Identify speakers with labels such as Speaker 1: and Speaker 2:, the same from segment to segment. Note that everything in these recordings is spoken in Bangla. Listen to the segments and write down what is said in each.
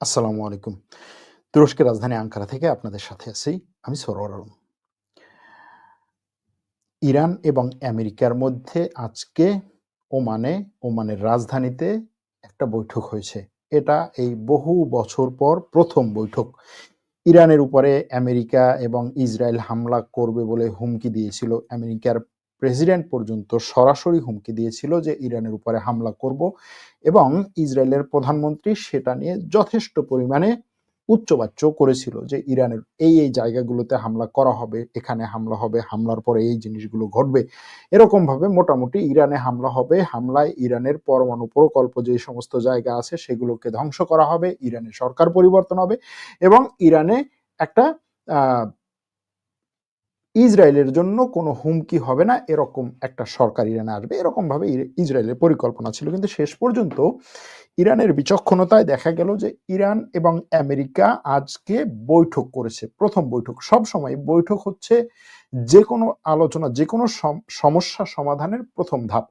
Speaker 1: আসসালামু আলাইকুম। তুরস্কের রাজধানী আঙ্কারা থেকে আপনাদের সাথে আছি আমি সরোয়ার আলম। ইরান এবং আমেরিকার মধ্যে আজকে ওমানে, ওমানের রাজধানীতে একটা বৈঠক হয়েছে। এটা এই বহু বছর পর প্রথম বৈঠক। ইরানের উপরে আমেরিকা এবং ইসরায়েল হামলা করবে বলে হুমকি দিয়েছিল। আমেরিকার প্রেসিডেন্ট পর্যন্ত সরাসরি হুমকি দিয়েছিল যে ইরানের উপরে হামলা করব এবং ইসরায়েলের প্রধানমন্ত্রী সেটা নিয়ে যথেষ্ট পরিমাণে উচ্চবাচ্য করেছিল যে ইরানের এই এই জায়গাগুলোতে হামলা করা হবে, এখানে হামলা হবে, হামলার পরে এই জিনিসগুলো ঘটবে। এরকম ভাবে মোটামুটি ইরানে হামলা হবে, হামলায় ইরানের পরমাণু প্রকল্প যে সমস্ত জায়গা আছে সেগুলোকে ধ্বংস করা হবে, ইরানের সরকার পরিবর্তন হবে এবং ইরানে একটা ইসরায়েলের জন্য কোনো হুমকি হবে না। এরকম একটা সরকার ইরানে আসবে। এরকম ভাবে ইসরায়েলের পরিকল্পনা ছিল। কিন্তু শেষ পর্যন্ত ইরানের বিচক্ষণতায় দেখা গেল যে ইরান এবং আমেরিকা আজকে বৈঠক করেছে। প্রথম বৈঠক। সব সময় বৈঠক হচ্ছে যে কোনো আলোচনা যে কোনো সম- সমস্যা সমাধানের প্রথম ধাপ।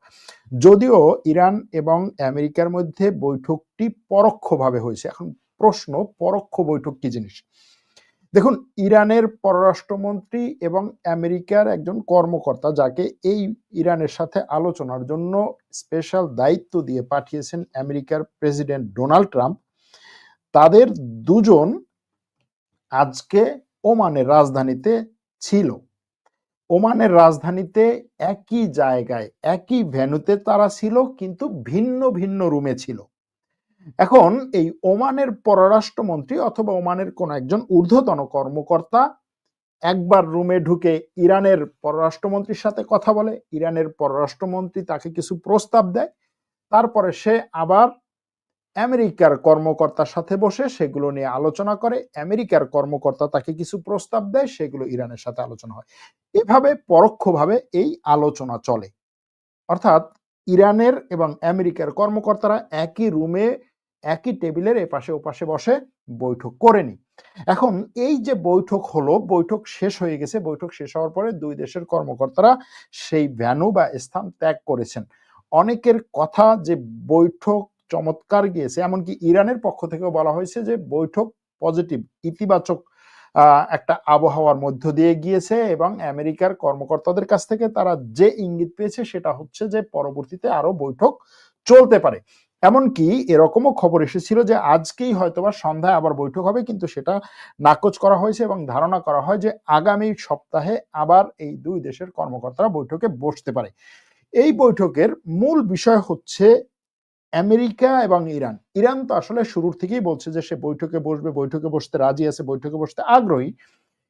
Speaker 1: যদিও ইরান এবং আমেরিকার মধ্যে বৈঠকটি পরোক্ষভাবে হয়েছে। এখন প্রশ্ন, পরোক্ষ বৈঠক কি জিনিস? দেখুন, ইরানের পররাষ্ট্রমন্ত্রী এবং আমেরিকার একজন কর্মকর্তা যাকে এই ইরানের সাথে আলোচনার জন্য স্পেশাল দায়িত্ব দিয়ে পাঠিয়েছেন আমেরিকার প্রেসিডেন্ট ডোনাল্ড ট্রাম্প, তাদের দুজন আজকে ওমানের রাজধানীতে ছিল। ওমানের রাজধানীতে একই জায়গায়, একই ভেন্যুতে তারা ছিল, কিন্তু ভিন্ন ভিন্ন রুমে ছিল। এখন এই ওমানের পররাষ্ট্রমন্ত্রী অথবা ওমানের কোন একজন ঊর্ধ্বতন কর্মকর্তা একবার রুমে ঢুকে ইরানের পররাষ্ট্রমন্ত্রীর সাথে কথা বলে, ইরানের পররাষ্ট্রমন্ত্রী তাকে কিছু প্রস্তাব দেয়, তারপরে সে আবার আমেরিকার কর্মকর্তার সাথে বসে সেগুলো নিয়ে আলোচনা করে, আমেরিকার কর্মকর্তা তাকে কিছু প্রস্তাব দেয়, সেগুলো ইরানের সাথে আলোচনা হয়। এভাবে পরোক্ষভাবে এই আলোচনা চলে। অর্থাৎ ইরানের এবং আমেরিকার কর্মকর্তারা একই রুমে একই টেবিলের এপাশে ওপাশে বসে বৈঠক করেনি এখন এই যে বৈঠক হলো, বৈঠক শেষ হয়ে গেছে, বৈঠক শেষ হওয়ার পরে দুই দেশের কর্মকর্তারা সেই ভ্যানু বা স্থান ত্যাগ করেছেন। অনেকের কথা যে বৈঠক চমৎকার গিয়েছে, এমনকি ইরানের পক্ষ থেকেও বলা হয়েছে যে বৈঠক পজিটিভ, ইতিবাচক একটা আবহাওয়ার মধ্য দিয়ে গিয়েছে এবং আমেরিকার কর্মকর্তাদের কাছ থেকে তারা যে ইঙ্গিত পেয়েছে সেটা হচ্ছে যে পরবর্তীতে আরও বৈঠক চলতে পারে। এমনকি এরকমও খবর এসেছিল যে আজকেই হয়তোবা সন্ধ্যায় আবার বৈঠক হবে, কিন্তু সেটা নাকচ করা হয়েছে এবং ধারণা করা হয় যে আগামী সপ্তাহে আবার এই দুই দেশের কর্মকর্তারা বৈঠকে বসতে পারে। এই বৈঠকের মূল বিষয় হচ্ছে আমেরিকা এবং ইরান। ইরান তো আসলে শুরুর থেকেই বলছে যে সে বৈঠকে বসবে, বৈঠকে বসতে রাজি আছে, বৈঠকে বসতে আগ্রহী।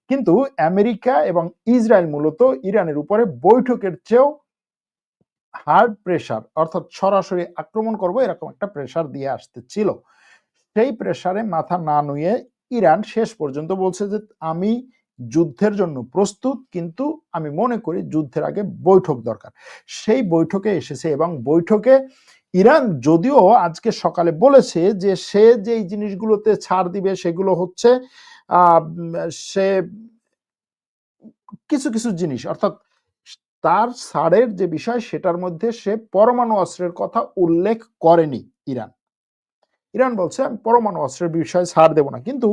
Speaker 1: কিন্তু আমেরিকা এবং ইসরায়েল মূলত ইরানের উপরে বৈঠকের চেয়েও হার্ড প্রেসার অর্থাৎ সরাসরি আক্রমণ করব, এরকম একটা প্রেসার দিয়ে আসতে ছিল। সেই প্রেসারে মাথা না নুয়ে ইরান শেষ পর্যন্ত বলছে যে, আমি যুদ্ধের জন্য প্রস্তুত, কিন্তু আমি মনে করি যুদ্ধের আগে বৈঠক দরকার। সেই বৈঠকে এসেছে এবং বৈঠকে ইরান যদিও আজকে সকালে বলেছে যে, সে যেই জিনিসগুলোতে ছাড় দিবে, সেগুলো হচ্ছে সে কিছু কিছু জিনিস। অর্থাৎ তার ছাড়ের যে বিষয় সেটার মধ্যে সে পরমাণু অস্ত্রের কথা উল্লেখ করেনি ইরান। ইরান বলছে, আমি পরমাণু অস্ত্রের বিষয়ে ছাড় দেব না। কিন্তু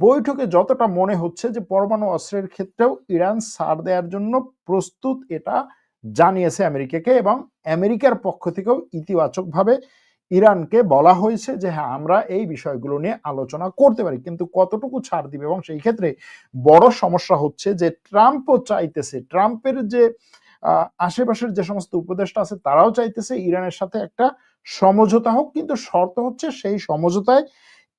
Speaker 1: বৈঠকে যতটা মনে হচ্ছে যে পরমাণু অস্ত্রের ক্ষেত্রেও ইরান ছাড় দেওয়ার জন্য প্রস্তুত, এটা জানিয়েছে আমেরিকাকে এবং আমেরিকার পক্ষ থেকেও ইতিবাচকভাবে ইরানকে বলা হয়েছে যে হ্যাঁ আমরা এই বিষয়গুলো নিয়ে আলোচনা করতে পারি। কিন্তু কতটুকু ছাড় দিবে? এবং সেই ক্ষেত্রে বড় সমস্যা হচ্ছে যে, ট্রাম্পও চাইতেছে, ট্রাম্পের যে আশেপাশের যে সমস্ত উপদেষ্টা আছে, তারাও চাইতেছে ইরানের সাথে একটা সমঝোতা হোক। কিন্তু শর্ত হচ্ছে সেই সমঝোতায়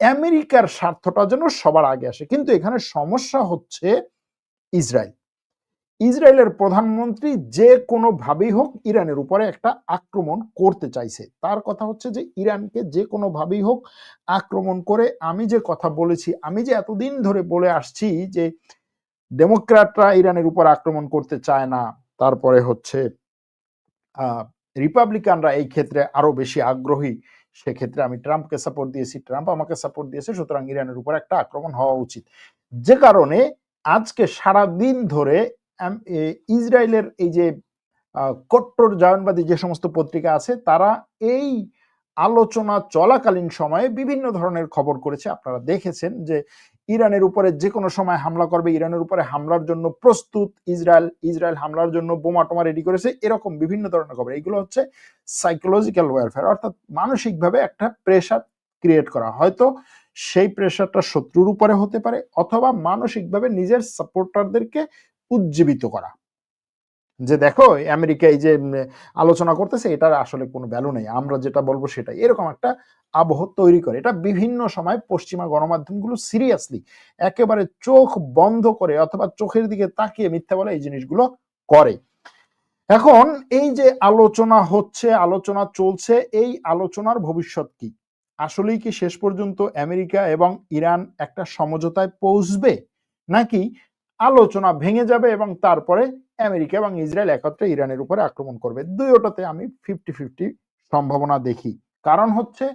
Speaker 1: আমেরিকার স্বার্থটা যেন সবার আগে আসে। কিন্তু এখানে সমস্যা হচ্ছে ইসরায়েল। ইসরায়েলের প্রধানমন্ত্রী যে কোনো ভাবেই হোক ইরানের উপরে একটা আক্রমণ করতে চাইছে। তার কথা হচ্ছে যে, ইরানকে যে কোনো ভাবেই হোক আক্রমণ করে আমি যে কথা বলেছি, আমি যে এতদিন ধরে বলে আসছি যে, ডেমোক্র্যাটরা ইরানের উপর আক্রমণ করতে চায় না, তারপরে হচ্ছে রিপাবলিকানরা এই ক্ষেত্রে আরও বেশি আগ্রহী, সেক্ষেত্রে আমি ট্রাম্পকে সাপোর্ট দিয়েছি, ট্রাম্প আমাকে সাপোর্ট দিয়েছে, সুতরাং ইরানের উপর একটা আক্রমণ হওয়া উচিত। যে কারণে আজকে সারা দিন ধরে ইসরায়েলের এই যে কট্টর জায়নবাদী যে সমস্ত পত্রিকা আছে, তারা এই আলোচনা চলাকালীন সময়ে বিভিন্ন ধরনের খবর করেছে। আপনারা দেখেছেন যে, ইরানের উপরে যে কোনো সময় হামলা করবে, ইরানের উপরে হামলার জন্য প্রস্তুত ইসরায়েল ইসরায়েল হামলার জন্য বোমা টোমা রেডি করেছে, এরকম বিভিন্ন ধরনের খবর। এগুলো হচ্ছে সাইকোলজিক্যাল ওয়ারফেয়ার অর্থাৎ মানসিকভাবে একটা প্রেশার ক্রিয়েট করা। হয়তো সেই প্রেশারটা শত্রুর উপরে হতে পারে, অথবা মানসিকভাবে নিজের সাপোর্টারদেরকে উজ্জীবিত করা। যে দেখো, আমেরিকা এই যে আলোচনা করতেছে, এটার আসলে কোনো ভ্যালু নেই। আমরা যেটা বলব সেটাই। এরকম একটা আবহ তৈরি করে। এটা বিভিন্ন সময় পশ্চিমা গণমাধ্যমগুলো সিরিয়াসলি একেবারে চোখ বন্ধ করে অথবা চোখের দিকে তাকিয়ে মিথ্যা বলে এই জিনিসগুলো করে। এখন এই যে আলোচনা হচ্ছে, আলোচনা চলছে, এই আলোচনার ভবিষ্যৎ কি? আসলেই কি শেষ পর্যন্ত আমেরিকা এবং ইরান একটা সমঝোতায় পৌঁছবে? নাকি আলোচনা ভেঙে যাবে এবং তারপরে আমেরিকা এবং ইসরায়েল একত্রে ইরানের উপরে আক্রমণ করবে। দুইটাতে আমি ফিফটি ফিফটি সম্ভাবনা দেখি। কারণ হচ্ছে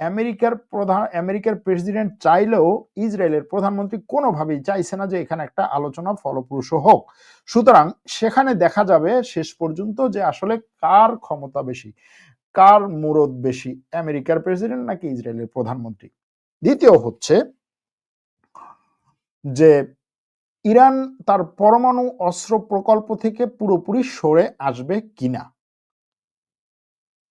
Speaker 1: আমেরিকার প্রধান, আমেরিকার প্রেসিডেন্ট চাইলেও ইসরায়েলের প্রধানমন্ত্রী কোনোভাবেই চাইছে না যে এখানে একটা আলোচনা ফলপ্রসূ হোক। সুতরাং সেখানে দেখা যাবে শেষ পর্যন্ত যে আসলে কার ক্ষমতা বেশি, কার মুরদ বেশি, আমেরিকার প্রেসিডেন্ট নাকি ইসরায়েলের প্রধানমন্ত্রী? দ্বিতীয় হচ্ছে যে ইরান তার পরমাণু অস্ত্র প্রকল্প থেকে পুরোপুরি সরে আসবে কিনা?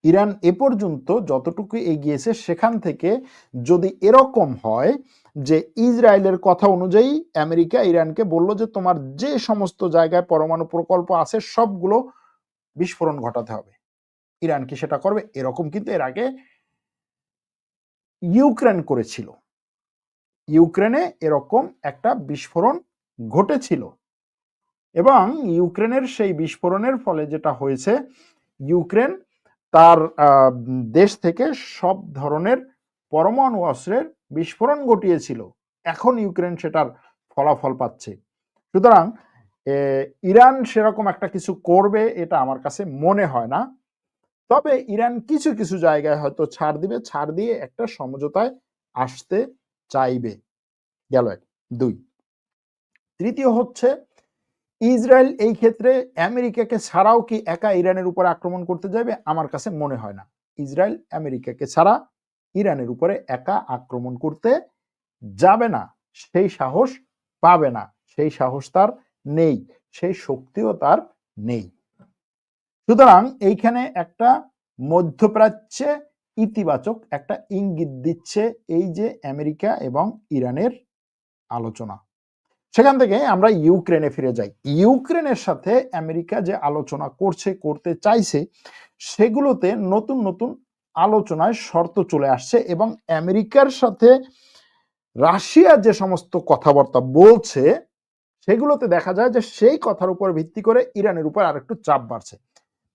Speaker 1: ইরান এ পর্যন্ত যতটুকু এগিয়েছে সেখান থেকে যদি এরকম হয় যে ইসরায়েলের কথা অনুযায়ী আমেরিকা ইরানকে বলল যে তোমার যে সমস্ত জায়গায় পরমাণু প্রকল্প আছে সবগুলো বিস্ফোরণ ঘটাতে হবে। ইরান কি সেটা করবে? এরকম কিন্তু এর আগে ইউক্রেন করেছিল। ইউক্রেনে এরকম একটা বিস্ফোরণ ঘটেছিল। এবং ইউক্রেনের সেই বিস্ফোরণের ফলে যেটা হয়েছে, ইউক্রেন তার দেশ থেকে সব ধরনের পরমাণু অস্ত্রের বিস্ফোরণ ঘটিয়েছিল। এখন ইউক্রেন সেটার ফলাফল পাচ্ছে। সুতরাং ইরান সেরকম একটা কিছু করবে এটা আমার কাছে মনে হয় না। তবে ইরান কিছু কিছু জায়গায় হয়তো ছাড় দিবে, ছাড় দিয়ে একটা সমঝোতায় আসতে চাইবে। গেল এক, দুই। তৃতীয় হচ্ছে, ইসরায়েল এই ক্ষেত্রে আমেরিকাকে ছাড়াও কি একা ইরানের উপরে আক্রমণ করতে যাবে? আমার কাছে মনে হয় না। ইসরায়েল আমেরিকাকে ছাড়া ইরানের উপরে একা আক্রমণ করতে যাবে না। সেই সাহস পাবে না। সেই সাহস তার নেই। সেই শক্তিও তার নেই। সুতরাং এইখানে একটা মধ্যপ্রাচ্যে ইতিবাচক একটা ইঙ্গিত দিচ্ছে এই যে আমেরিকা এবং ইরানের আলোচনা। সেখান থেকে আমরা ইউক্রেনে ফিরে যাই। ইউক্রেনের সাথে আমেরিকা যে আলোচনা করছে, করতে চাইছে, সেগুলোতে নতুন নতুন আলোচনায় শর্ত চলে আসছে এবং আমেরিকার সাথে রাশিয়া যে সমস্ত কথাবার্তা বলছে, সেগুলোতে দেখা যায় যে সেই কথার উপর ভিত্তি করে ইরানের উপর আরেকটু চাপ বাড়ছে।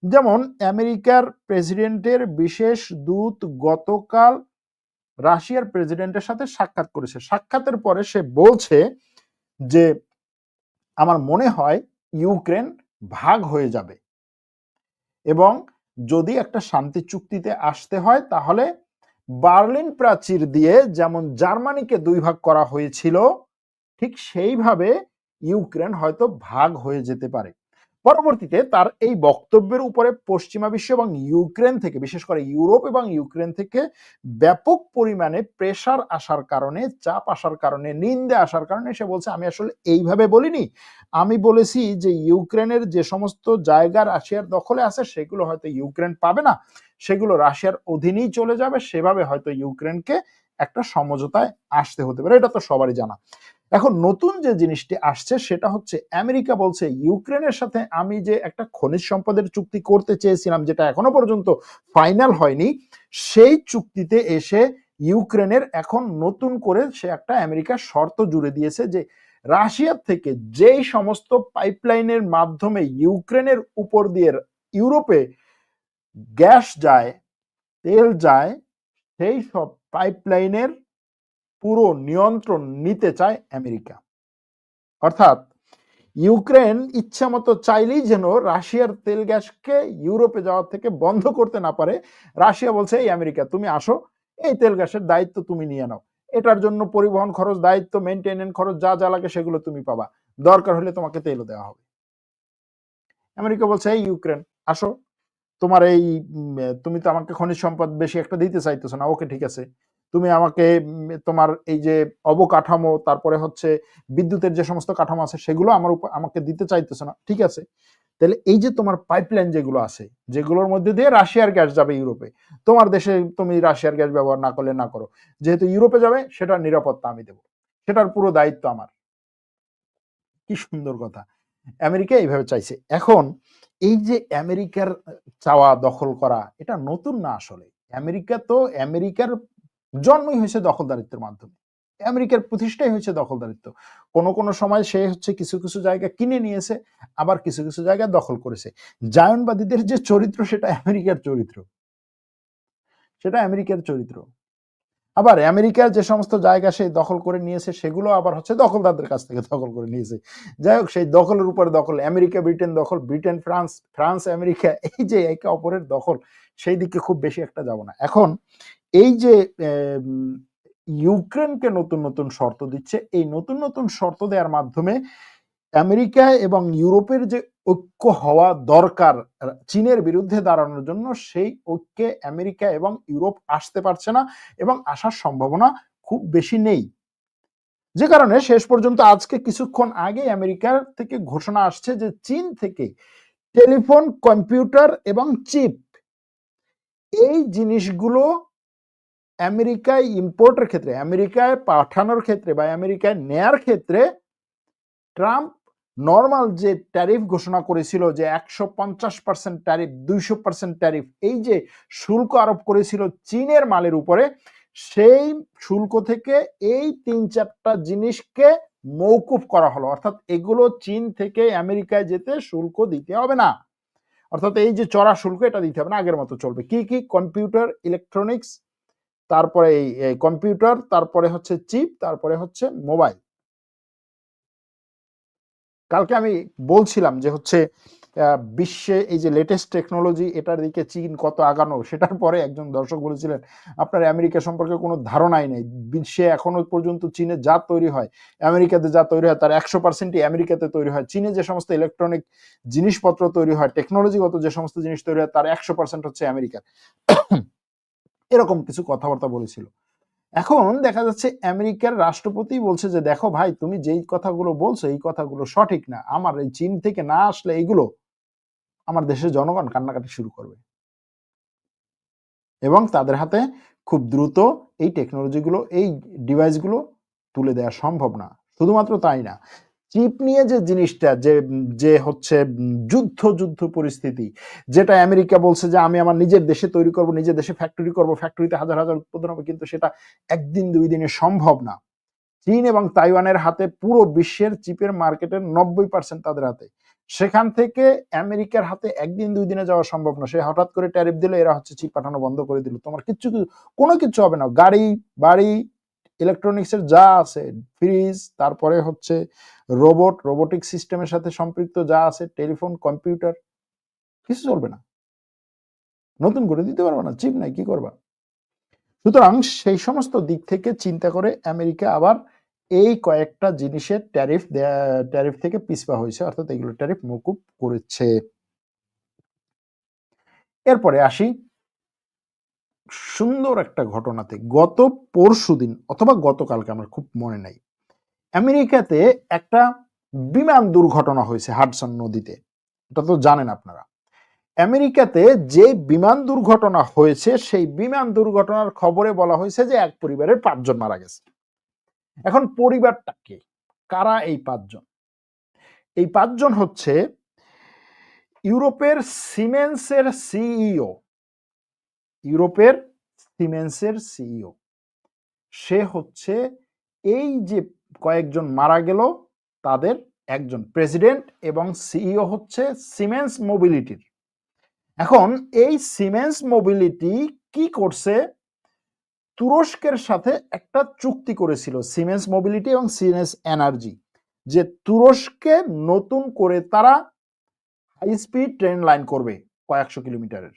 Speaker 1: যেমন আমেরিকার প্রেসিডেন্টের বিশেষ দূত গতকাল রাশিয়ার প্রেসিডেন্টের সাথে সাক্ষাৎ করেছে। সাক্ষাতের পরে সে বলছে যে আমার মনে হয় ইউক্রেন ভাগ হয়ে যাবে। এবং যদি একটা শান্তি চুক্তিতে আসতে হয়, তাহলে বার্লিন প্রাচীর দিয়ে যেমন জার্মানিকে দুই ভাগ করা হয়েছিল, ঠিক সেইভাবে ইউক্রেন হয়তো ভাগ হয়ে যেতে পারে। পরবর্তীতে তার এই বক্তব্যের উপরে পশ্চিমা বিশ্ব এবং ইউক্রেন থেকে, বিশেষ করে ইউরোপ এবং ইউক্রেন থেকে ব্যাপক পরিমাণে প্রেসার আসার কারণে, চাপ আসার কারণে, নিন্দে আসার কারণে সে বলছে, আমি আসলে এইভাবে বলিনি। আমি বলেছি যে ইউক্রেনের যে সমস্ত জায়গা রাশিয়ার দখলে আছে, সেগুলো হয়তো ইউক্রেন পাবে না। সেগুলো রাশিয়ার অধীনেই চলে যাবে। সেভাবে হয়তো ইউক্রেনকে একটা সমঝোতায় আসতে হতে পারে। এটা তো সবারই জানা। এখন নতুন যে জিনিসটি আসছে, সেটা হচ্ছে আমেরিকা বলছে, ইউক্রেনের সাথে আমি যে একটা খনিজ সম্পদের চুক্তি করতে চেয়েছিলাম, যেটা এখনও পর্যন্ত ফাইনাল হয়নি, সেই চুক্তিতে এসে ইউক্রেনের এখন নতুন করে সে একটা আমেরিকা শর্ত জুড়ে দিয়েছে যে, রাশিয়ার থেকে যেই সমস্ত পাইপলাইনের মাধ্যমে ইউক্রেনের উপর দিয়ে ইউরোপে গ্যাস যায়, তেল যায়, সেই সব পাইপলাইনের পুরো নিয়ন্ত্রণ নিতে চায় আমেরিকা। অর্থাৎ, ইউক্রেন ইচ্ছা মতো চাইলেই যেন রাশিয়ার তেল গ্যাসকে ইউরোপে যাওয়া থেকে বন্ধ করতে না পারে। রাশিয়া বলছে, এই আমেরিকা, তুমি আসো। এই তেল গ্যাসের দায়িত্ব তুমি নিয়ে নাও। এটার জন্য পরিবহন খরচ, দায়িত্ব মেনটেনেন্স খরচ, যা যা লাগে সেগুলো তুমি পাবা। দরকার হলে তোমাকে তেলও দেওয়া হবে। আমেরিকা বলছে, এই ইউক্রেন, আসো। তোমার এই তুমি তো আমাকে খনিজ সম্পদ বেশি একটা দিতে চাইতেছো না। ওকে, ঠিক আছে। তুমি আমাকে, তোমার এই যে অবকাঠামো, তারপরে হচ্ছে বিদ্যুতের যে সমস্ত কাঠামো আছে, সেগুলো আমার উপর আমাকে দিতে চাইতেছো না, ঠিক আছে? তাহলে এই যে তোমার পাইপলাইন যেগুলো আছে, যেগুলোর মধ্যে দিয়ে রাশিয়ার গ্যাস যাবে ইউরোপে, তোমার দেশে তুমি রাশিয়ার গ্যাস ব্যবহার না করলে না করো, যেহেতু ইউরোপে যাবে, সেটার নিরাপত্তা আমি দেবো, সেটার পুরো দায়িত্ব আমার। কি সুন্দর কথা, আমেরিকা এইভাবে চাইছে। এখন এই যে আমেরিকার চাওয়া দখল করা, এটা নতুন না আসলে, আমেরিকা তো, আমেরিকার জন্মই হয়েছে দখলদারিত্বের মাধ্যমে। আমেরিকার প্রতিষ্ঠাই হয়েছে দখলদারিত্ব। কোনো কোনো সময় সে হচ্ছে কিছু কিছু জায়গা কিনে নিয়েছে, আবার কিছু কিছু জায়গা দখল করেছে। জায়নবাদীদের যে চরিত্র, সেটা আমেরিকার চরিত্র। সেটা আমেরিকার চরিত্র। আবার আমেরিকার যে সমস্ত জায়গা সে দখল করে নিয়েছে, সেগুলো আবার হচ্ছে দখলদারদের কাছ থেকে দখল করে নিয়েছে। যাই হোক, সেই দখলের উপরে দখল, আমেরিকা, ব্রিটেন দখল, ব্রিটেন, ফ্রান্স ফ্রান্স, আমেরিকা, এই যে একে অপরের দখল, সেই দিকে খুব বেশি একটা যাব না। এখন এই যে ইউক্রেনকে নতুন নতুন শর্ত দিচ্ছে, এই নতুন নতুন শর্ত দেওয়ার মাধ্যমে আমেরিকা এবং ইউরোপের যে ঐক্য হওয়া দরকার চীনের বিরুদ্ধে দাঁড়ানোর জন্য সেই ঐক্যে আমেরিকা এবং ইউরোপ আসতে পারছে না এবং আসার সম্ভাবনা খুব বেশি নেই। যে কারণে শেষ পর্যন্ত আজকে কিছুক্ষণ আগে আমেরিকার থেকে ঘোষণা আসছে যে চীন থেকে টেলিফোন, কম্পিউটার এবং চিপ এই জিনিসগুলো আমেরিকায় ইম্পোর্টের ক্ষেত্রে, আমেরিকায় পাঠানোর ক্ষেত্রে বা আমেরিকায় নেয়ার ক্ষেত্রে ট্রাম্প নর্মাল যে ট্যারিফ ঘোষণা করেছিল যে একশো পঞ্চাশ পার্সেন্ট ট্যারিফ দুইশো পার্সেন্ট ট্যারিফ এই যে শুল্ক আরোপ করেছিল চীনের মালের উপরে, সেই শুল্ক থেকে এই তিন চারটা জিনিসকে মৌকুফ করা হলো। অর্থাৎ এগুলো চীন থেকে আমেরিকায় যেতে শুল্ক দিতে হবে না। অর্থাৎ এই যে চড়া শুল্ক, এটা দিতে হবে না, আগের মতো চলবে। কি কি? কম্পিউটার ইলেকট্রনিক্স তারপরে এই কম্পিউটার, তারপরে হচ্ছে চিপ, তারপরে হচ্ছে মোবাইল। কালকে আমি বলছিলাম যে হচ্ছে বিশ্বে এই যে লেটেস্ট টেকনোলজি এটার দিকে চীন কত আগানো, সেটার পরে একজন দর্শক বলেছিলেন, আপনার আমেরিকা সম্পর্কে কোনো ধারণাই নেই। বিশ্বে এখনও পর্যন্ত চীনে যা তৈরি হয়, আমেরিকাতে যা তৈরি হয় তার একশো পার্সেন্টই আমেরিকাতে তৈরি হয়। চীনে যে সমস্ত ইলেকট্রনিক জিনিসপত্র তৈরি হয় টেকনোলজিগত যে সমস্ত জিনিস তৈরি হয় তার একশো পার্সেন্ট হচ্ছে আমেরিকার। এরকম কিছু কথাবার্তা বলেছিল। এখন দেখা যাচ্ছে আমেরিকার রাষ্ট্রপতি বলছে যে, দেখো ভাই, তুমি যেই কথাগুলো বলছো, এই কথাগুলো সঠিক না। আমার এই চীন থেকে না আসলে এইগুলো আমার দেশের জনগণ কান্নাকাটি শুরু করবে। এবং তাদের হাতে খুব দ্রুত এই টেকনোলজিগুলো এই ডিভাইসগুলো তুলে দেওয়া সম্ভব না। শুধুমাত্র তাই না চিপ নিয়ে যে জিনিসটা, যে যে হচ্ছে যুদ্ধ যুদ্ধ পরিস্থিতি, যেটা আমেরিকা বলছে যে আমি আমার নিজের দেশে তৈরি করব, নিজের দেশে ফ্যাক্টরি করব ফ্যাক্টরিতে হাজার হাজার উৎপাদন হবে, কিন্তু সেটা একদিন, দুই দিনে সম্ভব না। চীন এবং তাইওয়ানের হাতে পুরো বিশ্বের চিপের মার্কেটের নব্বই পার্সেন্ট তাদের হাতে। সেখান থেকে আমেরিকার হাতে একদিন, দুই দিনে যাওয়া সম্ভব না। সে হঠাৎ করে ট্যারিফ দিলে, এরা হচ্ছে চিপ পাঠানো বন্ধ করে দিল। তোমার কিছু- কোনো কিছু হবে না। গাড়ি, বাড়ি ইলেকট্রনিক্সের যা আছে ফ্রিজ তারপরে হচ্ছে রোবট, রোবোটিক সিস্টেমের সাথে সম্পৃক্ত যা আছে, টেলিফোন, কম্পিউটার, কিছু চলবে না। নতুন করে দিতে পারবে না, চিপ নাই, কি করবা? সুতরাং সেই সমস্ত দিক থেকে চিন্তা করে আমেরিকা আবার এই কয়েকটা জিনিসের ট্যারিফ ট্যারিফ থেকে পিছপা হয়েছে, অর্থাৎ এগুলো ট্যারিফ মকুব করেছে। এরপরে আসি সুন্দর একটা ঘটনাতে। গত পরশু দিন অথবা গতকালকে আমার খুব মনে নাই। আমেরিকাতে একটা বিমান দুর্ঘটনা হয়েছে হাডসন নদীতে। এটা তো জানেন আপনারা। আমেরিকাতে যে বিমান দুর্ঘটনা হয়েছে, সেই বিমান দুর্ঘটনার খবরে বলা হয়েছে যে এক পরিবারের পাঁচজন মারা গেছে। এখন পরিবারটা কে? কারা এই পাঁচজন? এই পাঁচজন হচ্ছে ইউরোপের সিমেন্সের সিইও। ইউরোপের সিমেন্সের সিইও। সে হচ্ছে এই যে কয়েকজন মারা গেল, তাদের একজন প্রেসিডেন্ট এবং সিইও হচ্ছে সিমেন্স মোবিলিটির এখন এই সিমেন্স মোবিলিটি কি করছে? তুরস্কের সাথে একটা চুক্তি করেছিল সিমেন্স মোবিলিটি এবং সিমেন্স এনার্জি যে তুরস্কে নতুন করে তারা হাই স্পিড ট্রেন লাইন করবে কয়েকশো কিলোমিটারের।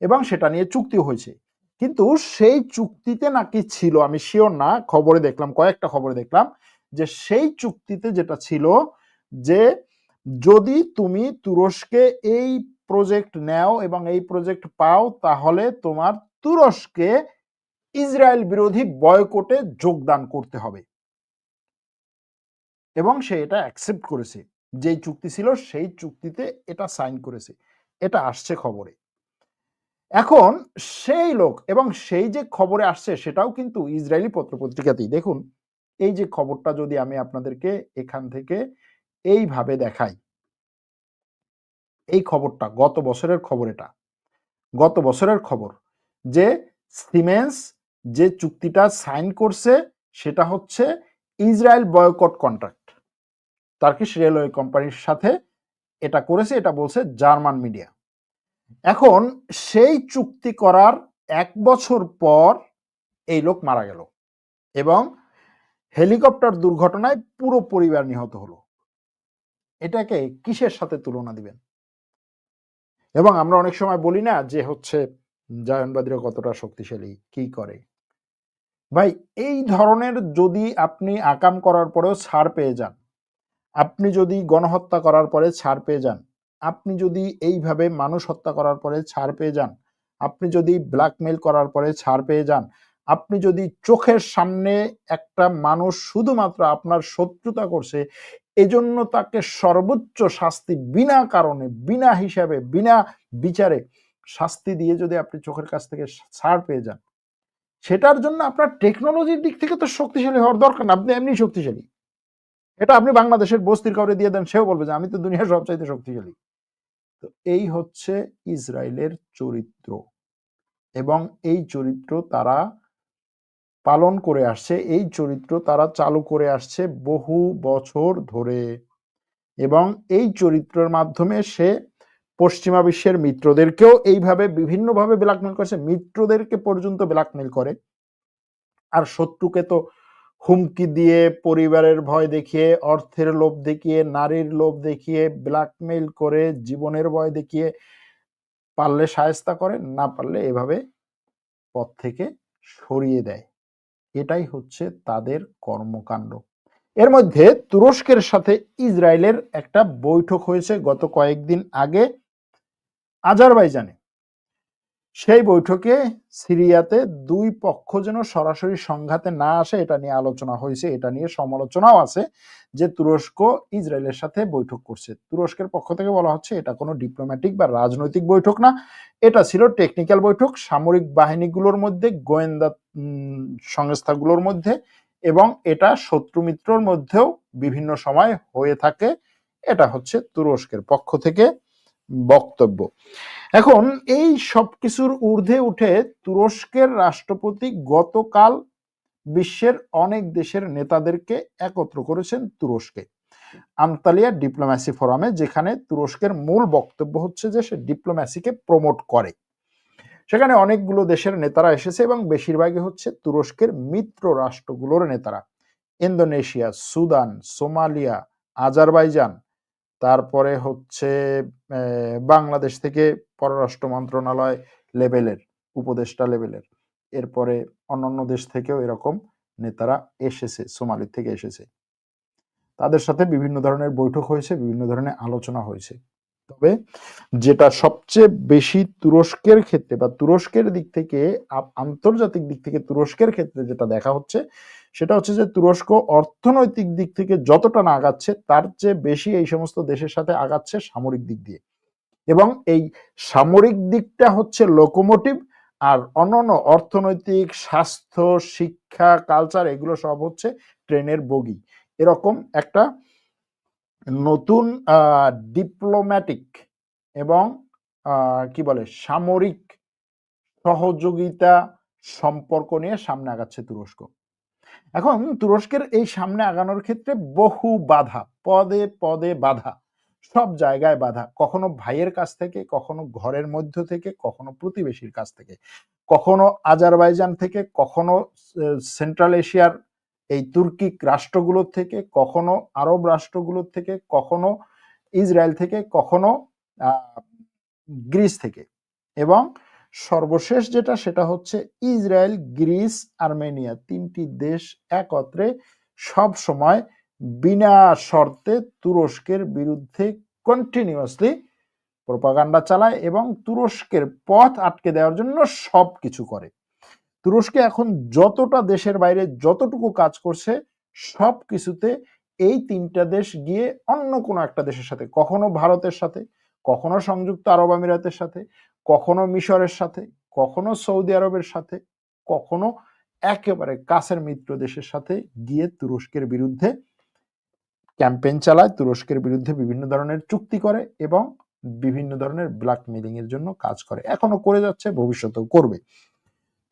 Speaker 1: এবং সেটা নিয়ে চুক্তি হয়েছে। কিন্তু সেই চুক্তিতে নাকি ছিল, আমি শিওর না, খবরে দেখলাম, কয়েকটা খবরে দেখলাম, যে সেই চুক্তিতে যেটা ছিল যে যদি তুমি তুরস্কে এই প্রজেক্ট নেও এবং এই প্রজেক্ট পাও, তাহলে তোমার তুরস্কে ইসরায়েল বিরোধী বয়কটে যোগদান করতে হবে। এবং সে এটা অ্যাকসেপ্ট করেছে। যেই চুক্তি ছিল, সেই চুক্তিতে এটা সাইন করেছে। এটা আসছে খবরে। এখন সেই লোক এবং সেই যে খবরে আসছে সেটাও কিন্তু ইসরায়েলি পত্রপত্রিকাতেই। দেখুন, এই যে খবরটা যদি আমি আপনাদেরকে এখান থেকে এইভাবে দেখাই। এই খবরটা, গত বছরের খবর এটা। গত বছরের খবর যে সিমেন্স যে চুক্তিটা সাইন করছে সেটা হচ্ছে Israel boycott contract Turkish railway কোম্পানির সাথে এটা করেছে, এটা বলছে জার্মান মিডিয়া এখন সেই চুক্তি করার এক বছর পর এই লোক মারা গেল এবং হেলিকপ্টার দুর্ঘটনায় পুরো পরিবার নিহত হলো। এটাকে কিসের সাথে তুলনা দিবেন? এবং আমরা অনেক সময় বলি না যে হচ্ছে জায়নবাদীরা কতটা শক্তিশালী, কি করে? ভাই, এই ধরনের যদি আপনি আকাম করার পরেও ছাড় পেয়ে যান, আপনি যদি গণহত্যা করার পরে ছাড় পেয়ে যান আপনি যদি এইভাবে মানুষ হত্যা করার পরে ছাড় পেয়ে যান, আপনি যদি ব্ল্যাকমেল করার পরে ছাড় পেয়ে যান, আপনি যদি চোখের সামনে একটা মানুষ শুধুমাত্র আপনার শত্রুতা করছে, এজন্য তাকে সর্বোচ্চ শাস্তি বিনা কারণে, বিনা হিসাবে, বিনা বিচারে শাস্তি দিয়ে যদি আপনি চোখের কাছ থেকে ছাড় পেয়ে যান, সেটার জন্য আপনার টেকনোলজির দিক থেকে তো শক্তিশালী হওয়ার দরকার না, আপনি এমনি শক্তিশালী। এটা আপনি বাংলাদেশের বস্তির কাউরে দিয়ে দেন, সেও বলবে যে, আমি তো দুনিয়ার সবচাইতে শক্তিশালী। তো এই হচ্ছে ইসরায়েলের চরিত্র এবং এই চরিত্র তারা পালন করে আসছে, এই চরিত্র তারা চালু করে আসছে বহু বছর ধরে এবং এই চরিত্রের মাধ্যমে সে পশ্চিমা বিশ্বের মিত্রদেরকেও এইভাবে বিভিন্নভাবে ব্ল্যাকমেল করছে, মিত্রদেরকে পর্যন্ত ব্ল্যাকমেল করে। আর শত্রুকে তো হুমকি দিয়ে পরিবারের ভয় দেখিয়ে, অর্থের লোভ দেখিয়ে, নারীর লোভ দেখিয়ে, ব্ল্যাকমেইল করে জীবনের ভয় দেখিয়ে পারলে সায়স্তা করে, না পারলে এভাবে পথ থেকে সরিয়ে দেয়। এটাই হচ্ছে তাদের কর্মকাণ্ড। এর মধ্যে তুরস্কের সাথে ইসরায়েলের একটা বৈঠক হয়েছে গত কয়েকদিন আগে আজারবাইজানে। সেই বৈঠকে সিরিয়াতে দুই পক্ষ যেন সরাসরি সংঘাতে না আসে, এটা নিয়ে আলোচনা হয়েছে, এটা নিয়ে সমালোচনাও আছে যে তুরস্ক ইসরায়েলের সাথে বৈঠক করছে। তুরস্কের পক্ষ থেকে বলা হচ্ছে এটা কোনো ডিপ্লোম্যাটিক বা রাজনৈতিক বৈঠক না, এটা ছিল টেকনিক্যাল বৈঠক, সামরিক বাহিনীগুলোর মধ্যে, গোয়েন্দা সংস্থাগুলোর মধ্যে এবং এটা শত্রু মিত্রর মধ্যেও বিভিন্ন সময় হয়ে থাকে, এটা হচ্ছে তুরস্কের পক্ষ থেকে বক্তব্য। এখন এই সব কিছুর ঊর্ধ্বে উঠে তুরস্কের রাষ্ট্রপতি গতকাল বিশ্বের অনেক দেশের নেতাদেরকে একত্র করেছেন তুরস্কে। আন্তালিয়া ডিপ্লোম্যাসি ফোরামে, যেখানে তুরস্কের মূল বক্তব্য হচ্ছে যে সে ডিপ্লোম্যাসিকে প্রমোট করে। সেখানে অনেকগুলো দেশের নেতারা এসেছে এবং বেশিরভাগই হচ্ছে তুরস্কের মিত্র রাষ্ট্রগুলোর নেতারা। ইন্দোনেশিয়া, সুদান, সোমালিয়া, আজারবাইজান তারপরে হচ্ছে বাংলাদেশ থেকে পররাষ্ট্র মন্ত্রণালয় লেভেলের, উপদেষ্টা লেভেলের। এরপরে অন্যান্য দেশ থেকেও এরকম নেতারা এসেছে, সোমালি থেকে এসেছে। তাদের সাথে বিভিন্ন ধরনের বৈঠক হয়েছে, বিভিন্ন ধরনের আলোচনা হয়েছে। তবে যেটা সবচেয়ে বেশি তুরস্কের ক্ষেত্রে বা তুরস্কের দিক থেকে আন্তর্জাতিক দিক থেকে তুরস্কের ক্ষেত্রে যেটা দেখা হচ্ছে সেটা হচ্ছে যে তুরস্ক অর্থনৈতিক দিক থেকে যতটা না আগাচ্ছে, তার চেয়ে বেশি এই সমস্ত দেশের সাথে আগাচ্ছে সামরিক দিক দিয়ে। এবং এই সামরিক দিকটা হচ্ছে লোকোমোটিভ আর অন্যান্য অর্থনৈতিক, স্বাস্থ্য, শিক্ষা কালচার এগুলো সব হচ্ছে ট্রেনের বগি। এরকম একটা নতুন ডিপ্লোম্যাটিক এবং কি বলে, সামরিক সহযোগিতা সম্পর্ক নিয়ে সামনে আগাচ্ছে তুরস্ক। এখন তুরস্কের এই সামনে আগানোর ক্ষেত্রে বহু বাধা, পদে পদে বাধা, সব জায়গায় বাধা, কখনো ভাইয়ের কাছ থেকে, কখনো ঘরের মধ্য থেকে, কখনো প্রতিবেশীর কাছ থেকে, কখনো আজারবাইজান থেকে, কখনো সেন্ট্রাল এশিয়ার এই তুর্কিক রাষ্ট্রগুলোর থেকে, কখনো আরব রাষ্ট্রগুলোর থেকে, কখনো ইসরায়েল থেকে, কখনো গ্রিস থেকে এবং সর্বশেষ যেটা, সেটা হচ্ছে ইসরায়েল, গ্রিস, আর্মেনিয়া তিনটি দেশ একত্রে সব সময় বিনা শর্তে তুরস্কের বিরুদ্ধে কন্টিনিউয়াসলি প্রোপাগান্ডা চালায় এবং তুরস্কের পথ আটকে দেওয়ার জন্য সব কিছু করে। তুরস্কে এখন যতটা দেশের বাইরে যতটুকু কাজ করছে সব কিছুতে এই তিনটা দেশ গিয়ে অন্য কোনো একটা দেশের সাথে, কখনো ভারতের সাথে, কখনো সংযুক্ত আরব আমিরাতের সাথে কখনো মিশরের সাথে, কখনো সৌদি আরবের সাথে, কখনো একেবারে কাছের মিত্র দেশের সাথে গিয়ে তুরস্কের বিরুদ্ধে ক্যাম্পেইন চালায়, তুরস্কের বিরুদ্ধে বিভিন্ন ধরনের চুক্তি করে এবং বিভিন্ন ধরনের ব্ল্যাকমেলিং এর জন্য কাজ করে। এখনও করে যাচ্ছে, ভবিষ্যতেও করবে।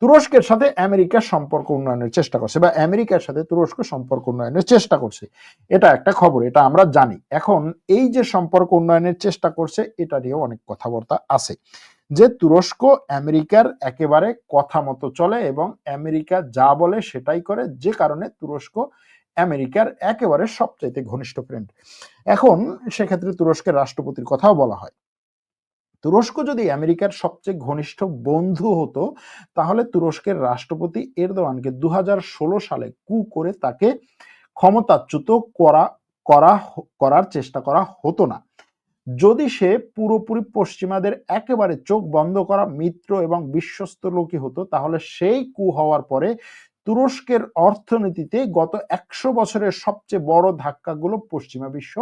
Speaker 1: তুরস্কের সাথে আমেরিকার সম্পর্ক উন্নয়নের চেষ্টা করছে বা আমেরিকার সাথে তুরস্ক সম্পর্ক উন্নয়নের চেষ্টা করছে। এটা একটা খবর, এটা আমরা জানি। এখন এই যে সম্পর্ক উন্নয়নের চেষ্টা করছে, এটা নিয়েও অনেক কথাবার্তা আছে। যে তুরস্ক আমেরিকার একেবারে কথা মতো চলে এবং আমেরিকা যা বলে সেটাই করে, যে কারণে তুরস্ক আমেরিকার একেবারে সবচাইতে ঘনিষ্ঠ ফ্রেন্ড এখন সেক্ষেত্রে তুরস্কের রাষ্ট্রপতির কথাও বলা হয়। তুরস্ক যদি আমেরিকার সবচেয়ে ঘনিষ্ঠ বন্ধু হতো, তাহলে তুরস্কের রাষ্ট্রপতি এরদোয়ানকে দু হাজার ষোলো সালে কু করে তাকে ক্ষমতাচ্যুত করা করা, করার চেষ্টা করা হতো না। যদি সে পুরোপুরি পশ্চিমাদের একেবারে চোখ বন্ধ করা মিত্র এবং বিশ্বস্ত লোকই হতো, তাহলে সেই কু হওয়ার পরে তুরস্কের অর্থনীতিতে গত একশো বছরের সবচেয়ে বড় ধাক্কাগুলো পশ্চিমা বিশ্ব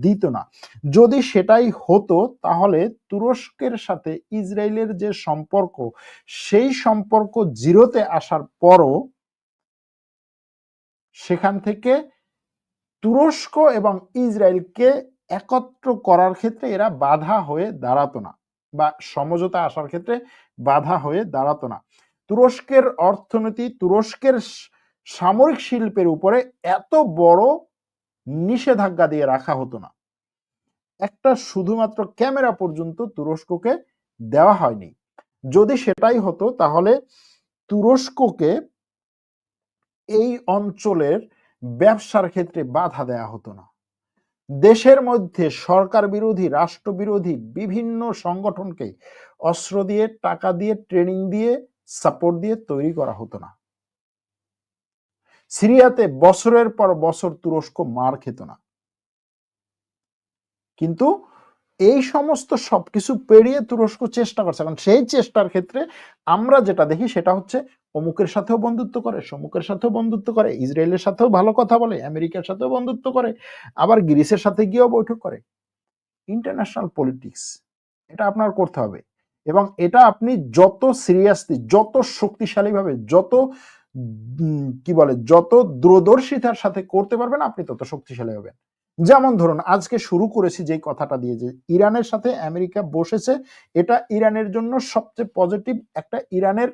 Speaker 1: দিত না। যদি সেটাই হতো, তাহলে তুরস্কের সাথে ইসরায়েলের যে সম্পর্ক, সেই সম্পর্ক জিরোতে আসার পরও সেখান থেকে তুরস্ক এবং ইসরায়েলকে একত্র করার ক্ষেত্রে এরা বাধা হয়ে দাঁড়াতো না বা সমঝোতা আসার ক্ষেত্রে বাধা হয়ে দাঁড়াতো না। তুরস্কের অর্থনীতি, তুরস্কের সামরিক শিল্পের উপরে এত বড় নিষেধাজ্ঞা দিয়ে রাখা হতো না। একটা শুধুমাত্র ক্যামেরা পর্যন্ত তুরস্ককে দেওয়া হয়নি। যদি সেটাই হতো তাহলে তুরস্ককে এই অঞ্চলের ব্যবসার ক্ষেত্রে বাধা দেয়া হতো না। দেশের মধ্যে সরকার বিরোধী, রাষ্ট্রবিরোধী বিভিন্ন সংগঠনকে অস্ত্র দিয়ে, টাকা দিয়ে, ট্রেনিং দিয়ে, সাপোর্ট দিয়ে তৈরি করা হতো না। সিরিয়াতে বছরের পর বছর তুরস্ক মার খেত না। কিন্তু এই সমস্ত সবকিছু পেরিয়ে তুরস্ক চেষ্টা করছে। কারণ সেই চেষ্টার ক্ষেত্রে আমরা যেটা দেখি সেটা হচ্ছে অমুকের সাথেও বন্ধুত্ব করে, সমুকের সাথেও বন্ধুত্ব করে, ইসরায়েলের সাথেও ভালো কথা বলে, আমেরিকার সাথেও বন্ধুত্ব করে, আবার গ্রিসের সাথে গিয়েও বৈঠক করে। ইন্টারন্যাশনাল পলিটিক্স, এটা আপনার করতে হবে। এবং এটা আপনি যত সিরিয়াসলি, যত শক্তিশালীভাবে, যত কি বলে, যত দূরদর্শিতার সাথে করতে পারবেন, আপনি তত শক্তিশালী হবেন। যেমন ধরুন, আজকে শুরু করেছি যে কথাটা দিয়ে যে ইরানের সাথে আমেরিকা বসেছে, এটা ইরানের জন্য সবচেয়ে পজিটিভ একটা ইরানের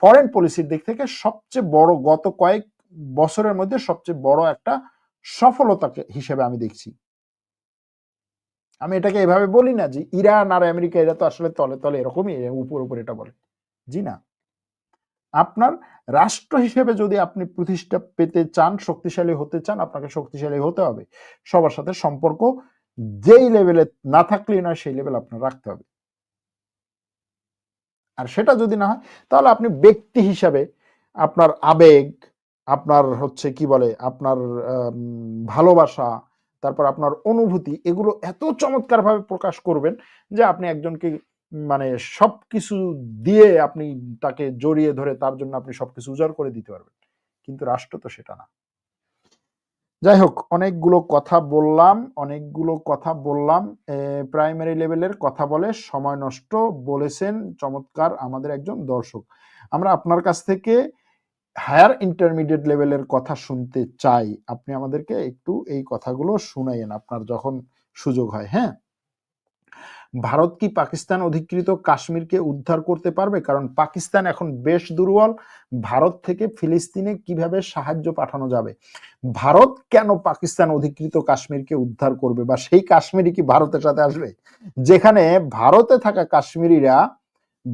Speaker 1: ফরেন পলিসির দিক থেকে সবচেয়ে বড়, গত কয়েক বছরের মধ্যে সবচেয়ে বড় একটা সফলতা হিসেবে আমি দেখছি। আমি এটাকে এভাবে বলি না যে ইরান আর আমেরিকা, এরা তো আসলে তলে তলে এরকমই উপর উপর এটা বলে। জি না। আপনার রাষ্ট্র হিসেবে যদি আপনি প্রতিষ্ঠা পেতে চান, শক্তিশালী হতে চান, আপনাকে শক্তিশালী হতে হবে। সবার সাথে সম্পর্ক যেই লেভেলে না থাকলেই নয়, সেই লেভেল আপনার রাখতে হবে। আর সেটা যদি না হয়, তাহলে আপনি ব্যক্তি হিসাবে আপনার আবেগ, আপনার হচ্ছে কি বলে, আপনার ভালোবাসা, তারপর আপনার অনুভূতি, এগুলো এত চমৎকারভাবে প্রকাশ করবেন যে আপনি একজনকে মানে সবকিছু দিয়ে আপনি তাকে জড়িয়ে ধরে তার জন্য আপনি সবকিছু উজাড় করে দিতে পারবেন। কিন্তু রাষ্ট্র তো সেটা না। যাই হোক, অনেকগুলো কথা বললাম, অনেকগুলো কথা বললাম। প্রাইমারি লেভেলের কথা বলে সময় নষ্ট বলেছেন চমৎকার আমাদের একজন দর্শক। আমরা আপনার কাছ থেকে হায়ার ইন্টারমিডিয়েট লেভেলের কথা শুনতে চাই। আপনি আমাদেরকে একটু এই কথাগুলো শুনাইয়েন, আপনার যখন সুযোগ হয় হ্যাঁ? ভারত কি পাকিস্তান অধিকৃত কাশ্মীরকে উদ্ধার করতে পারবে? কারণ পাকিস্তান এখন বেশ দুর্বল। ভারত থেকে ফিলিস্তিনে কীভাবে সাহায্য পাঠানো যাবে? ভারত কেন পাকিস্তান অধিকৃত কাশ্মীরকে উদ্ধার করবে? বা সেই কাশ্মীরি কি ভারতের সাথে আসবে? যেখানে ভারতে থাকা কাশ্মীরিরা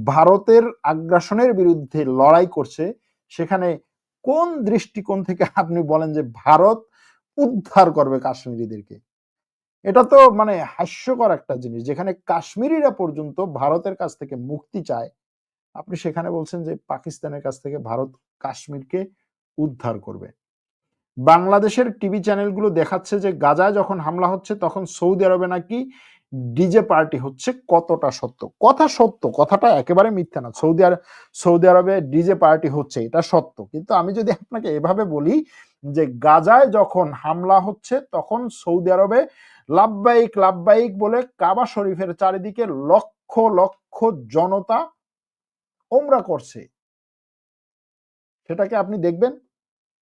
Speaker 1: ভারতের আগ্রাসনের বিরুদ্ধে লড়াই করছে। সেখানে কোন দৃষ্টিকোণ থেকে আপনি বলেন যে ভারত উদ্ধার করবে কাশ্মীরিদেরকে? এটা তো মানে হাস্যকর একটা জিনিস। যেখানে কাশ্মীরিরা পর্যন্ত ভারতের কাছ থেকে মুক্তি চায়, আপনি সেখানে বলছেন যে পাকিস্তানের কাছ থেকে ভারত কাশ্মীরকে উদ্ধার করবে। বাংলাদেশের টিভি চ্যানেলগুলো দেখাচ্ছে যে গাজায় যখন হামলা হচ্ছে, তখন সৌদি আরবে নাকি ডিজে পার্টি হচ্ছে কতটা সত্য? কথা সত্য, কথাটা একেবারে মিথ্যা না। সৌদি আরব সৌদি আরবে ডিজে পার্টি হচ্ছে, এটা সত্য। কিন্তু আমি যদি আপনাকে এভাবে বলি যে গাজায় যখন হামলা হচ্ছে, তখন সৌদি আরবে লাভবাহিক লাভবাহিক বলে কাবা শরীফের চারিদিকে লক্ষ লক্ষ জনতা ওমরা করছে। সেটাকে আপনি দেখবেন?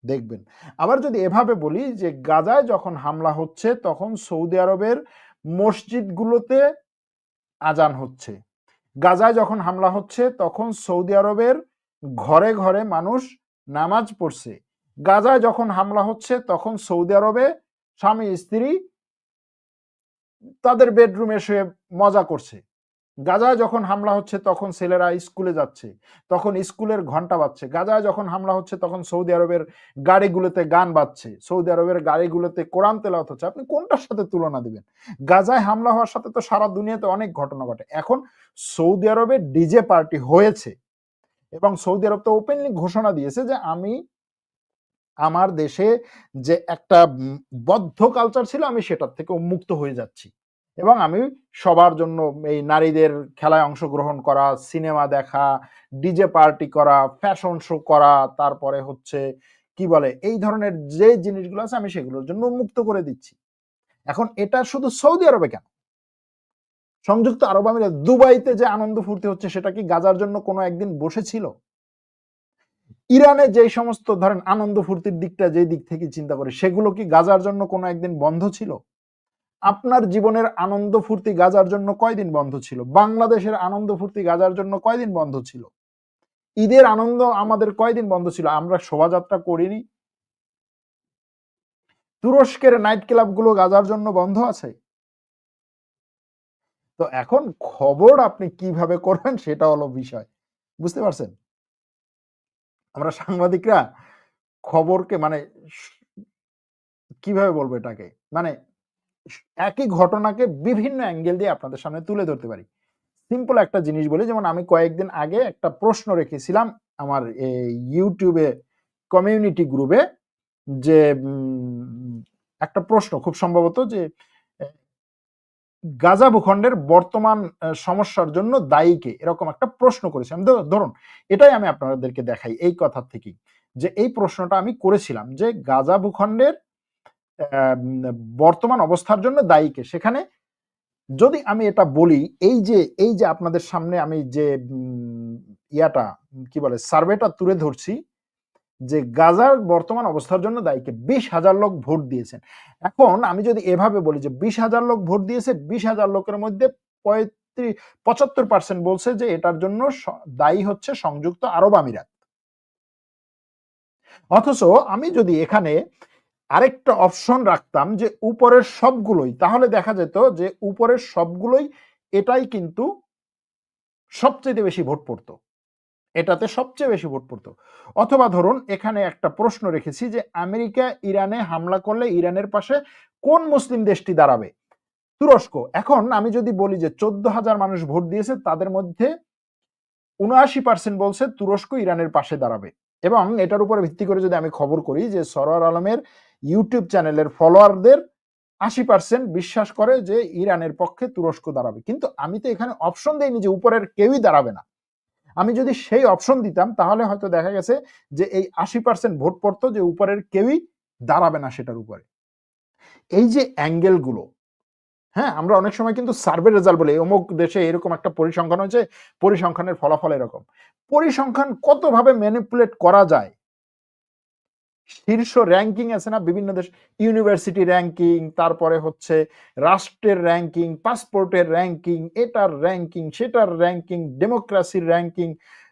Speaker 1: দেখবেন। আবার যদি এভাবে বলি যে গাজায় যখন হামলা হচ্ছে, তখন সৌদি আরবের মসজিদগুলোতে আজান হচ্ছে। গাজায় যখন হামলা হচ্ছে, তখন সৌদি আরবের ঘরে ঘরে মানুষ নামাজ পড়ছে। গাজায় যখন হামলা হচ্ছে, তখন সৌদি আরবে স্বামী, স্ত্রী তাদের বেডরুমে শুয়ে মজা করছে। গাজায় যখন হামলা হচ্ছে, তখন ছেলেরা স্কুলে যাচ্ছে, তখন স্কুলের ঘণ্টা বাজছে। গাজায় যখন হামলা হচ্ছে, তখন সৌদি আরবের গাড়িগুলোতে গান বাজছে। সৌদি আরবের গাড়িগুলোতে কোরআন তেলাওয়াত হচ্ছে। আপনি কোনটার সাথে তুলনা দিবেন? গাজায় হামলা হওয়ার সাথে তো সারা দুনিয়াতে অনেক ঘটনা ঘটে। এখন সৌদি আরবে ডিজে পার্টি হয়েছে এবং সৌদি আরব তো ওপেনলি ঘোষণা দিয়েছে যে আমি, আমার দেশে যে একটা বদ্ধ কালচার ছিল, আমি সেটার থেকে মুক্ত হয়ে যাচ্ছি। এবং আমি সবার জন্য এই নারীদের খেলায় অংশগ্রহণ করা, সিনেমা দেখা, ডিজে পার্টি করা, ফ্যাশন শো করা, তারপরে হচ্ছে, কি বলে, এই ধরনের যে জিনিসগুলো আছে আমি সেগুলোর জন্য মুক্ত করে দিচ্ছি। এখন এটা শুধু সৌদি আরবে কেন? সংযুক্ত আরব আমিরাত দুবাইতে যে আনন্দ ফুর্তি হচ্ছে সেটা কি গাজার জন্য কোনো একদিন বসেছিল? ইরানে যে সমস্ত ধরেন আনন্দ ফুর্তির দিকটা যে দিক থেকে চিন্তা করে, সেগুলো কি গাজার জন্য কোনো একদিন বন্ধ ছিল? আপনার জীবনের আনন্দ ফুর্তি গাজার জন্য কয়দিন বন্ধ ছিল? বাংলাদেশের আনন্দ ফুর্তি গাজার জন্য কয়দিন বন্ধ ছিল? ঈদের আনন্দ আমাদের কয়দিন বন্ধ ছিল? আমরা শোভাযাত্রা করিনি। তুরস্কের নাইট ক্লাবগুলো গাজার জন্য বন্ধ আছে? তো এখন খবর আপনি কীভাবে করবেন সেটা হলো বিষয়। বুঝতে পারছেন? আমরা সাংবাদিকরা খবরকে মানে কীভাবে বলব এটাকে? মানে একই ঘটনাকে বিভিন্ন অ্যাঙ্গেল দিয়ে আপনাদের সামনে তুলে ধরতে পারি। সিম্পল একটা জিনিস বলি, যেমন আমি কয়েকদিন আগে একটা প্রশ্ন রেখেছিলাম আমার ইউটিউবে কমিউনিটি গ্রুপে যে একটা প্রশ্ন খুব সম্ভবত যে গাজা ভূখণ্ডের বর্তমান সমস্যার জন্য দায়ীকে এরকম একটা প্রশ্ন করেছিলাম ধরুন, এটাই আমি আপনাদেরকে দেখাই এই কথা থেকেই। যে, এই প্রশ্নটা আমি করেছিলাম যে, গাজা ভূখণ্ডের বর্তমান অবস্থার জন্য দায়ীকে। সেখানে যদি আমি এটা বলি, এই যে এই যে আপনাদের সামনে আমি যে ইয়াটা, কি বলে, সার্ভেটা তুলে ধরছি, যে গাজার বর্তমান অবস্থার জন্য দায়ীকে বিশ হাজার লোক ভোট দিয়েছেন। এখন আমি যদি এভাবে বলি যে বিশ হাজার লোক ভোট দিয়েছে, বিশ হাজার লোকের মধ্যে পঁয়ত্রিশ পঁচাত্তর পার্সেন্ট বলছে যে এটার জন্য দায়ী হচ্ছে সংযুক্ত আরব আমিরাত। অথচ আমি যদি এখানে আরেকটা অপশন রাখতাম যে উপরের সবগুলোই। তাহলে দেখা যেত যে উপরের সবগুলোই এটাই কিন্তু সবচেয়ে বেশি ভোট পড়তো। এটাতে সবচেয়ে বেশি ভোট পড়তো। অথবা ধরুন, এখানে একটা প্রশ্ন রেখেছি যে আমেরিকা, ইরানে হামলা করলে ইরানের পাশে কোন মুসলিম দেশটি দাঁড়াবে? তুরস্ক। এখন আমি যদি বলি যে চোদ্দ হাজার মানুষ ভোট দিয়েছে, তাদের মধ্যে উনআশি পার্সেন্ট বলছে তুরস্ক ইরানের পাশে দাঁড়াবে। এবং এটার উপরে ভিত্তি করে যদি আমি খবর করি যে সরোয়ার আলমের ইউটিউব চ্যানেলের ফলোয়ারদের আশি পার্সেন্ট বিশ্বাস করে যে ইরানের পক্ষে তুরস্ক দাঁড়াবে। কিন্তু আমি তো এখানে অপশন দেইনি যে উপরের কেউই দাঁড়াবে না। আমি যদি সেই অপশন দিতাম, তাহলে হয়তো দেখা গেছে যে এই আশি পার্সেন্ট ভোট পড়তো যে উপরের কেউই দাঁড়াবে না সেটার উপরে। এই যে অ্যাঙ্গেলগুলো হ্যাঁ আমরা অনেক সময় কিন্তু সার্ভে রেজাল্ট বলি, অমুক দেশে এরকম একটা পরিসংখ্যান হয়েছে, পরিসংখ্যানের ফলাফল এরকম। পরিসংখ্যান কতভাবে ম্যানিপুলেট করা যায় শীর্ষ র্যাঙ্কিং আছে না, বিভিন্ন দেশ ইউনিভার্সিটি র্যাঙ্কিং তারপরে হচ্ছে রাষ্ট্রের র্যাঙ্কিং পাসপোর্টের র্যাঙ্কিং এটার র্যাঙ্কিং সেটার র্যাঙ্কিং ডেমোক্রেসির র্যাঙ্কিং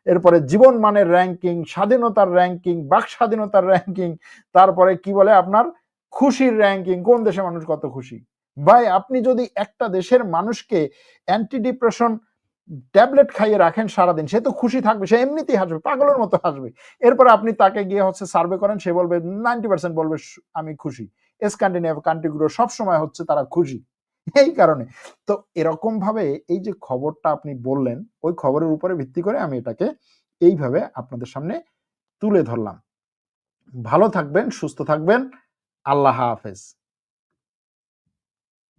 Speaker 1: এরপরে জীবন মানের র্যাঙ্কিং স্বাধীনতার র্যাঙ্কিং বাক স্বাধীনতার র্যাঙ্কিং তারপরে কি বলে আপনার? খুশির র্যাঙ্কিং কোন দেশে মানুষ কত খুশি? ভাই, আপনি যদি একটা দেশের মানুষকে অ্যান্টি ডিপ্রেশন ট্যাবলেট খাইয়ে রাখেন সারাদিন, সে তো খুশি থাকবে, সে এমনিতেই হাসবে, পাগলের মতো হাসবে। এরপরে আপনি তাকে গিয়ে হচ্ছে সার্ভে করেন, সে বলবে নাইনটি পার্সেন্ট বলবে আমি খুশি। স্ক্যান্ডিনেভ কান্ট্রিগুলো সবসময় হচ্ছে তারা খুশি। এই কারণে। তো এরকম ভাবে এই যে খবরটা আপনি বললেন, ওই খবরের উপরে ভিত্তি করে আমি এটাকে এইভাবে আপনাদের সামনে তুলে ধরলাম। ভালো থাকবেন, সুস্থ থাকবেন। আল্লাহ হাফেজ।